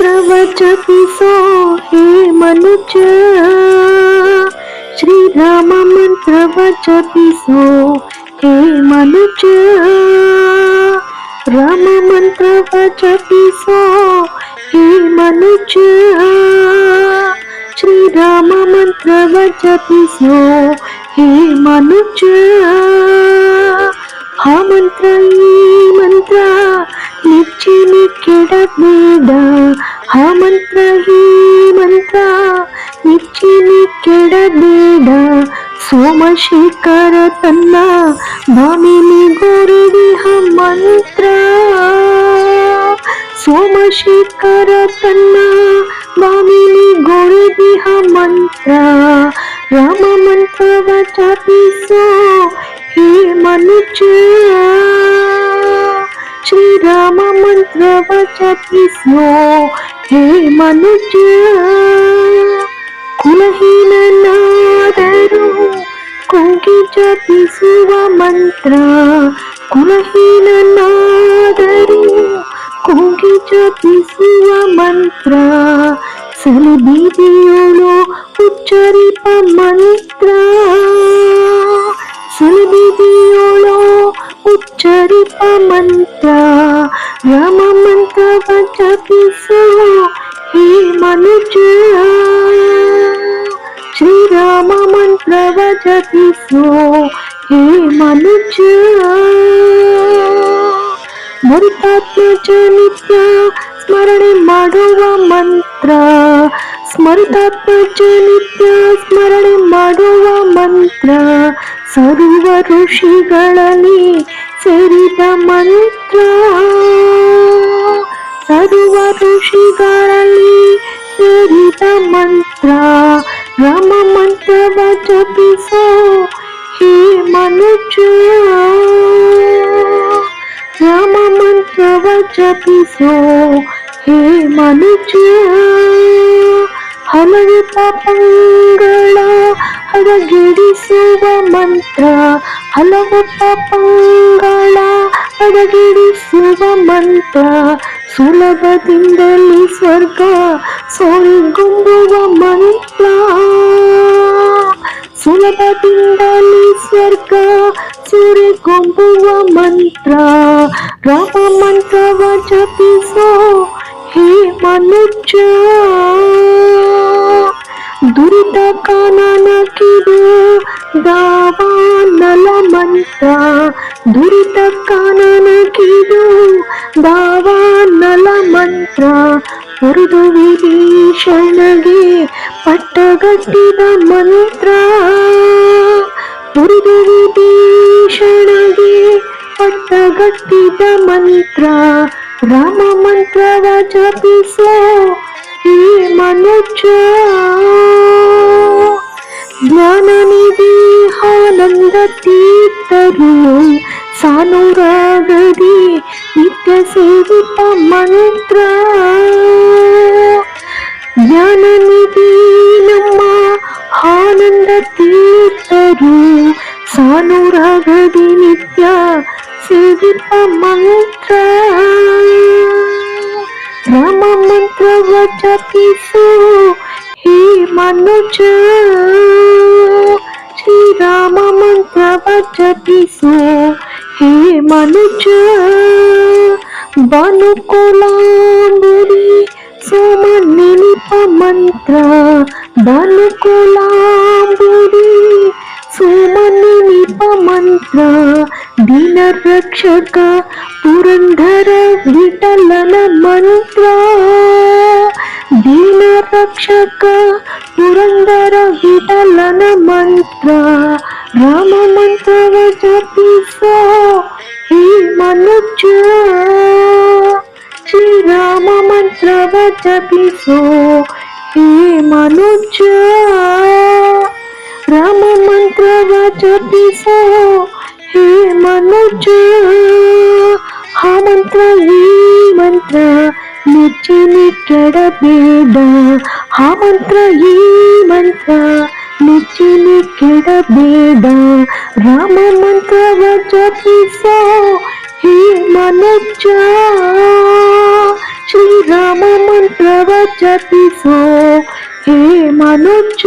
प्रवच पिसो हे मनुच श्रीराम प्रवच पिसो, हे मनुच राम प्रवच पिसो, हे मनुच श्रीराम प्रवच पिसो, हे मनुज। हा मंत्र ನೆಚ್ಚಿನಿ ಕೆಡಬೇಡ ಆ ಮಂತ್ರ ಈ ಮಂತ್ರ ನೆಚ್ಚಿನಿ ಕೆಡಬೇಡ ಸೋಮಶೇಖರ ತನ್ನ ಬಾಮಿನಿ ಗೋರಿದಿಹ ಮಂತ್ರ ಸೋಮಶೇಖರ ತನ್ನ ಬಾಮಿನಿ ಗೋರಿದಿಹ ಮಂತ್ರ ರಾಮ ಮಂತ್ರವ ಜಪಿಸೋ ಹೇ ಮನುಜ ಶ್ರೀರಾಮ ಮಂತ್ರವ ಜಪಿಸೋ ಹೇ ಮನುಜ ಕುಲಹೀನನಾದರೂ ಕೂಗಿ ಜಪಿಸುವ ಮಂತ್ರ ಕುಲಹೀನನಾದರೂ ಕೂಗಿ ಜಪಿಸುವ ಮಂತ್ರ ಸಲಬೀದಿಯೋಳು ಉಚ್ಚರಿಪ ಮಂತ್ರ ಸಲಬೀದಿಯೋಳು ಉಚ್ಚರಿಪ ಮಂತ್ರ ರಾಮ ಮಂತ್ರವ ಜಪಿಸೋ ಹೇ ಮನುಜ ಶ್ರೀರಾಮ ಮಂತ್ರವ ಜಪಿಸೋ ಹೇ ಮನುಜ ಮರುತಾತ್ಮ ನಿತ್ಯ ಸ್ಮರಣೆ ಮಾಡುವ ಮಂತ್ರ ಸ್ಮೃತಾತ್ಮ ನಿತ್ಯ ಸ್ಮರಣೆ ಮಾಡುವ ಮಂತ್ರ ಸರ್ವ ಋಷಿಗಳಲ್ಲಿ ಸೇರಿದ ಮಂತ್ರ ಸರ್ವ ಋಷಿಗಳಲ್ಲಿ ಸೇರಿದ ಮಂತ್ರ ರಾಮ ಮಂತ್ರವ ಜಪಿಸೋ ಹೇ ಮನುಜ ರಾಮ ಮಂತ್ರವ ಜಪಿಸೋ ಹೇ ಮನುಜ ಹಲವು ಪಾಪಗಳ ಹದಗಿಡಿಸುವ ಮಂತ್ರ ಹಲವು ಪಾಪಗಳ ಹದಗಿಡಿಸುವ ಮಂತ್ರ ಸುಲಭದಿಂದಲೇ ಸ್ವರ್ಗ ಸೋರಿಗುಂಬುವ ಮಂತ್ರ ಸುಲಭದಿಂದಲೇ ಸ್ವರ್ಗ ಸೂರಿಗೊಂಬುವ ಮಂತ್ರ ರಾಮ ಮಂತ್ರವ ಜಪಿಸೋ ಹೇ ಮನುಜ ದುರಿತ ಕಾನನ ಕಿದು ದಾವಾನಲ ಮಂತ್ರ ದುರಿತ ಕಾನನ ಕಿದು ದಾವಾನಲ ಮಂತ್ರ ಮುರಿದು ವಿಭೀಷಣಗೆ ಪಟ್ಟಗಟ್ಟಿದ ಮಂತ್ರ. ಮುರಿದು ವಿಭೀಷಣಗೆ ಪಟ್ಟಗಟ್ಟಿದ ಮಂತ್ರ. ರಾಮ ಮಂತ್ರವ ಜಪಿಸೋ ಹೇ ಮನುಜ ಜ್ಞಾನನಿಧಿ ಆನಂದ ತೀರ್ಥರು ಸಾನುರಾಗದಿ ನಿತ್ಯ ಸೇವಿತ ಮಂತ್ರ ಜ್ಞಾನನಿಧಿ ನಮ್ಮ ಆನಂದ ತೀರ್ಥರು ಸಾನುರಾಗದಿ ನಿತ್ಯ ಸೇವಿತ ಮಂತ್ರ પ્રવચા કિસુ હે મનુજ શ્રી રામ મંત્ર કિસુ હે મનુજ બનુકુલાંગુરી సుమనిలిప మంత్ర బనుకులాంబుడి సుమనిలిప మంత్ర దినరక్షక పురంధర విఠలన మంత్ర. ರಕ್ಷಕ ಪುರಂದರ ವಿಠಲನ ಮಂತ್ರ ರಾಮ ಮಂತ್ರವ ಜಪಿಸೋ ಹೇ ಮನುಜ ಶ್ರೀರಾಮ ಮಂತ್ರವ ಜಪಿಸೋ ಹೇ ಮನುಜ ರಾಮ ಮಂತ್ರವ ಜಪಿಸೋ ಹೇ ಮನುಜ ಆ ಮಂತ್ರ ಈ ಮಂತ್ರ ನೆಚ್ಚಿನಿ ಕೆಡಬೇಡ ಆ ಮಂತ್ರ ಈ ಮಂತ್ರ ನೆಚ್ಚಿನಿ ಕೆಡಬೇಡ ರಾಮ ಮಂತ್ರವ ಜಪಿಸೋ ಹೇ ಮನುಜ ಶ್ರೀರಾಮ ಮಂತ್ರ ಮಂತ್ರವ ಜಪಿಸೋ ಹೇ ಮನುಜ